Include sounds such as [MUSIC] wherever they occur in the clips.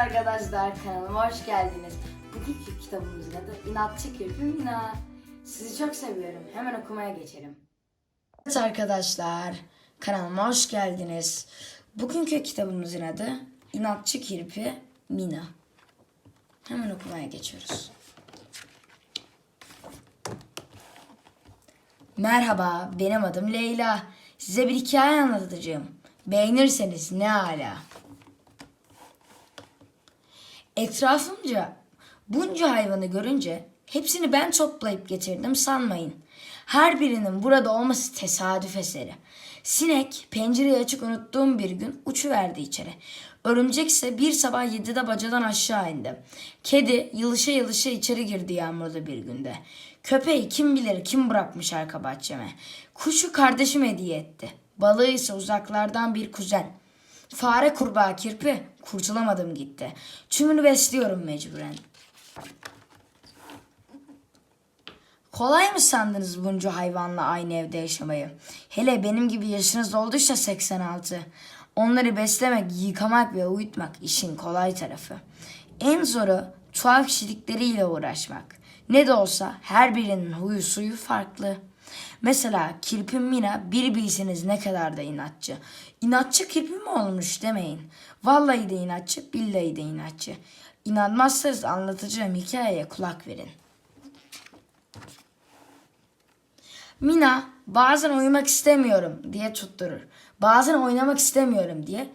arkadaşlar kanalıma hoş geldiniz. Bugünkü kitabımızın adı İnatçı Kirpi Mina. Sizi çok seviyorum. Hemen okumaya geçelim. Evet arkadaşlar kanalıma hoş geldiniz. Bugünkü kitabımızın adı İnatçı Kirpi Mina. Hemen okumaya geçiyoruz. Merhaba, benim adım Leyla. Size bir hikaye anlatacağım. Beğenirseniz ne ala. Etrafımca bunca hayvanı görünce hepsini ben toplayıp getirdim sanmayın. Her birinin burada olması tesadüf eseri. Sinek pencereyi açık unuttuğum bir gün uçuverdi içeri. Örümcek ise bir sabah yedide bacadan aşağı indi. Kedi yılışa yılışa içeri girdi yağmurlu bir günde. Köpeği kim bilir kim bırakmış arka bahçeme. Kuşu kardeşim hediye etti. Balığı ise uzaklardan bir kuzen. Fare kurbağa kirpi kurtulamadım gitti. Tümünü besliyorum mecburen. Kolay mı sandınız bunca hayvanla aynı evde yaşamayı? Hele benim gibi yaşınız olduysa 86. Onları beslemek, yıkamak ve uyutmak işin kolay tarafı. En zoru tuhaf kişilikleriyle uğraşmak. Ne de olsa her birinin huyu suyu farklı. Mesela kirpim Mina bir bilseniz ne kadar da inatçı. İnatçı kirpi mi olmuş demeyin. Vallahi de inatçı, billahi de inatçı. İnanmazsanız anlatacağım hikayeye kulak verin. Mina bazen uyumak istemiyorum diye tutturur. Bazen oynamak istemiyorum diye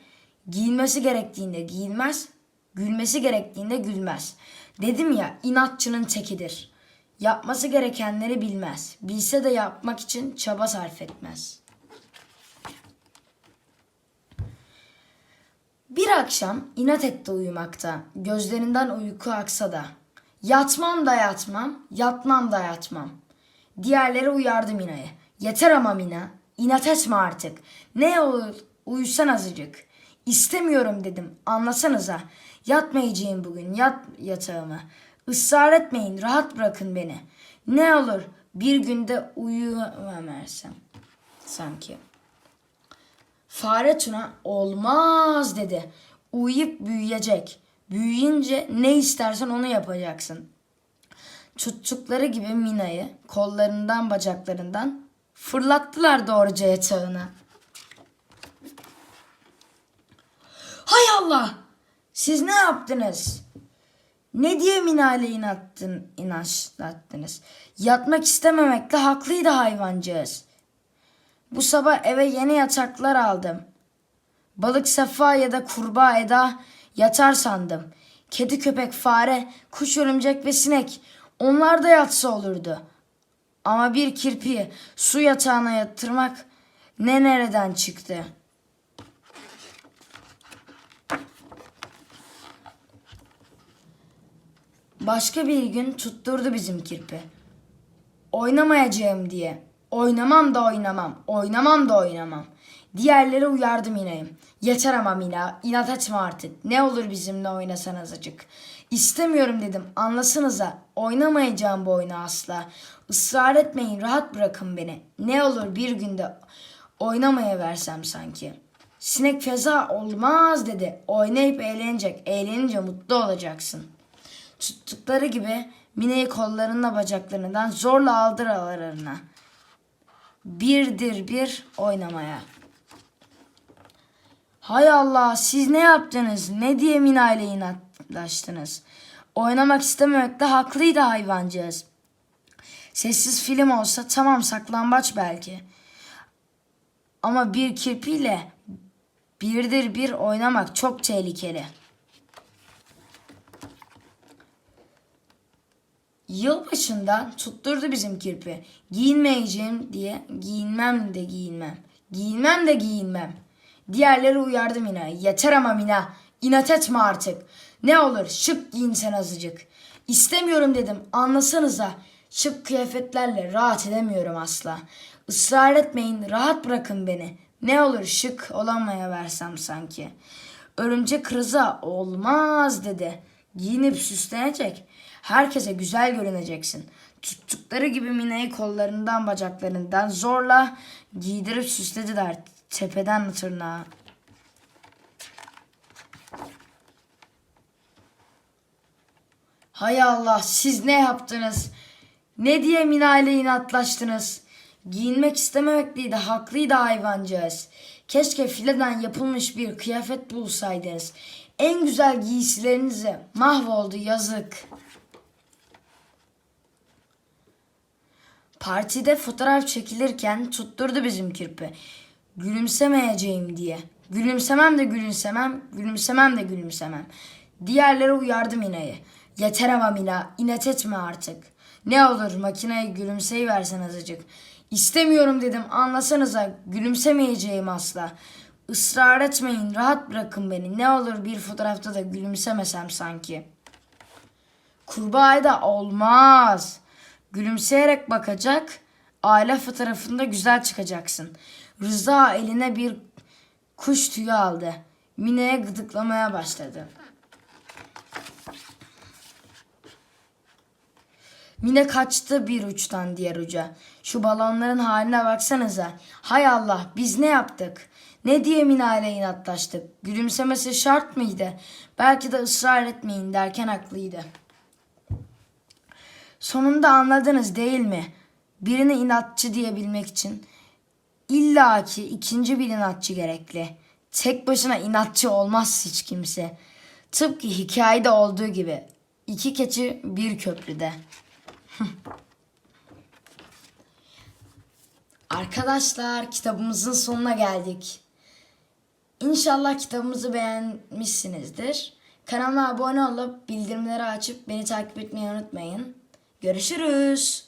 giyinmesi gerektiğinde giyinmez, gülmesi gerektiğinde gülmez. Dedim ya inatçının tekidir. Yapması gerekenleri bilmez. Bilse de yapmak için çaba sarf etmez. Bir akşam inat etti uyumakta. Gözlerinden uyku aksa da. Yatmam da yatmam, yatmam da yatmam. Diğerleri uyardı Mina'yı. Yeter ama Mina, inat etme artık. Ne olur uyusan azıcık. İstemiyorum dedim, anlasanıza. Yatmayacağım bugün, yat yatağıma. Israr etmeyin, rahat bırakın beni. Ne olur bir günde uyuyamersem sanki. Fare Tuna olmaz dedi. Uyuyup büyüyecek. Büyüyünce ne istersen onu yapacaksın. Tuttukları gibi Mina'yı kollarından bacaklarından fırlattılar doğruca yatağına. Hay Allah! Siz ne yaptınız? Ne diye Mina ile inattın, inançlattınız? Yatmak istememekle haklıydı hayvancağız. Bu sabah eve yeni yataklar aldım. Balık sefa ya da kurbağa eda yatar sandım. Kedi köpek fare, kuş örümcek ve sinek onlar da yatsa olurdu. Ama bir kirpiyi su yatağına yatırmak ne nereden çıktı? Başka bir gün tutturdu bizim kirpi. Oynamayacağım diye. Oynamam da oynamam. Oynamam da oynamam. Diğerleri uyardı Mina'yı. Yeter ama Mina. inat etme artık. Ne olur bizimle oynasan azıcık. İstemiyorum dedim. Anlasanıza. Oynamayacağım bu oyunu asla. Israr etmeyin. Rahat bırakın beni. Ne olur bir günde oynamaya versem sanki. Sinek feza olmaz dedi. Oynayıp eğlenecek. Eğlenince mutlu olacaksın. Tuttukları gibi Mine'yi kollarına bacaklarından zorla aldır aralarına. Birdir bir oynamaya. Hay Allah siz ne yaptınız? Ne diye Mina ile inatlaştınız? Oynamak istememekte haklıydı hayvancağız. Sessiz film olsa tamam saklambaç belki. Ama bir kirpiyle birdir bir oynamak çok tehlikeli. Yılbaşında tutturdu bizim kirpi. Giyinmeyeceğim diye giyinmem de giyinmem. Giyinmem de giyinmem. Diğerleri uyardı Mina. Yeter ama Mina. İnat etme artık. Ne olur şık giyinsen azıcık. İstemiyorum dedim anlasanıza. Şık kıyafetlerle rahat edemiyorum asla. Israr etmeyin rahat bırakın beni. Ne olur şık olamaya versem sanki. Örümcek Rıza olmaz dedi. Giyinip süslenecek. Herkese güzel görüneceksin. Tuttukları gibi Mina'yı kollarından bacaklarından zorla giydirip süslediler tepeden tırnağa. Hay Allah siz ne yaptınız? Ne diye Mina ile inatlaştınız? Giyinmek istememekliydi, haklıydı hayvancağız. Keşke fileden yapılmış bir kıyafet bulsaydınız. En güzel giysilerinize mahvoldu yazık. Partide fotoğraf çekilirken tutturdu bizim kirpi. Gülümsemeyeceğim diye. Gülümsemem de gülümsemem, gülümsemem de gülümsemem. Diğerleri uyardı Mina'yı. Yeter ama Mina, inat etme artık. Ne olur makineye gülümseyiversen azıcık. İstemiyorum dedim anlasanıza gülümsemeyeceğim asla. Israr etmeyin rahat bırakın beni. Ne olur bir fotoğrafta da gülümsemesem sanki. Kurbağaya da olmaz. Gülümseyerek bakacak, aile fotoğrafında güzel çıkacaksın. Rıza eline bir kuş tüyü aldı. Mine'ye gıdıklamaya başladı. Mine kaçtı bir uçtan diğer uca. Şu balonların haline baksanıza. Hay Allah biz ne yaptık? Ne diye Mina ile inatlaştık? Gülümsemesi şart mıydı? Belki de ısrar etmeyin derken haklıydı. Sonunda anladınız değil mi? Birine inatçı diyebilmek için illaki ikinci bir inatçı gerekli. Tek başına inatçı olmaz hiç kimse. Tıpkı hikayede olduğu gibi. İki keçi bir köprüde. [LAUGHS] Arkadaşlar kitabımızın sonuna geldik. İnşallah kitabımızı beğenmişsinizdir. Kanalıma abone olup bildirimleri açıp beni takip etmeyi unutmayın. Görüşürüz.